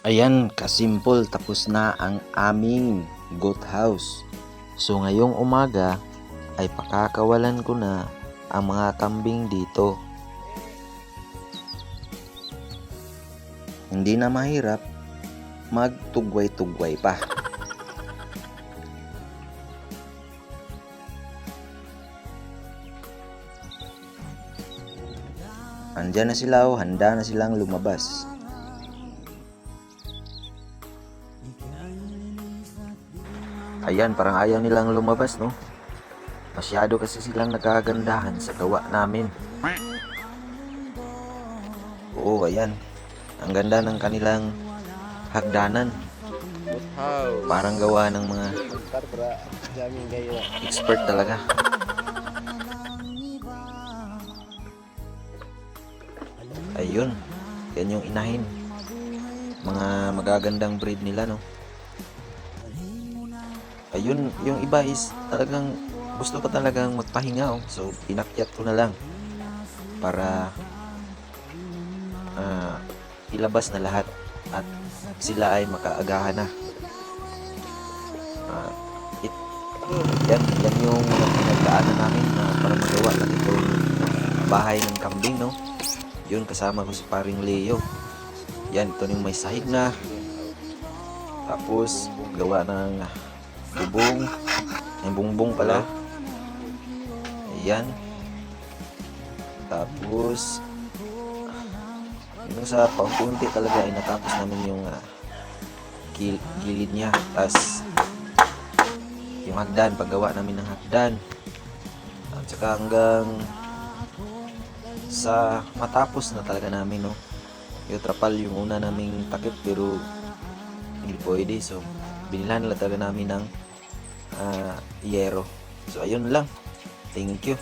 Ayan, kasimple tapos na ang aming goat house. So ngayong umaga ay pakakawalan ko na ang mga kambing dito. Hindi na mahirap magtugway-tugway pa. Andyan na sila oh, handa na silang lumabas. Ayan, parang ayaw nilang lumabas, no? Masyado kasi silang nagagandahan sa gawa namin. Oo, ayan. Ang ganda ng kanilang hagdanan. Parang gawa ng mga expert talaga. Ayun. Yan yung inahin. Mga magagandang breed nila, no? Ayun, yung iba is talagang gusto pa talagang magpahinga, oh. So, pinakyat ko na lang para ah, ilabas na lahat at sila ay makaagahan na. Ah, it, yan, yan yung pinagdaanan namin na para magawa ng itong bahay ng kambing, no? Yun, kasama ko si paring Leo. Yan, ito yung may sahig na. Tapos, gawa ng bubong. Yung bungbong pala. Ayan. Tapos, yung sa pangkunti talaga ay natapos namin yung ah, gil- gilid niya. Tapos, yung hagdan, paggawa namin ng hagdan. At saka hanggang sa matapos na talaga namin, no. Yung trapal yung una naming takip pero hindi pwede. So, binilhan na talaga namin ng ah, yero. So, ayun lang. Thank you.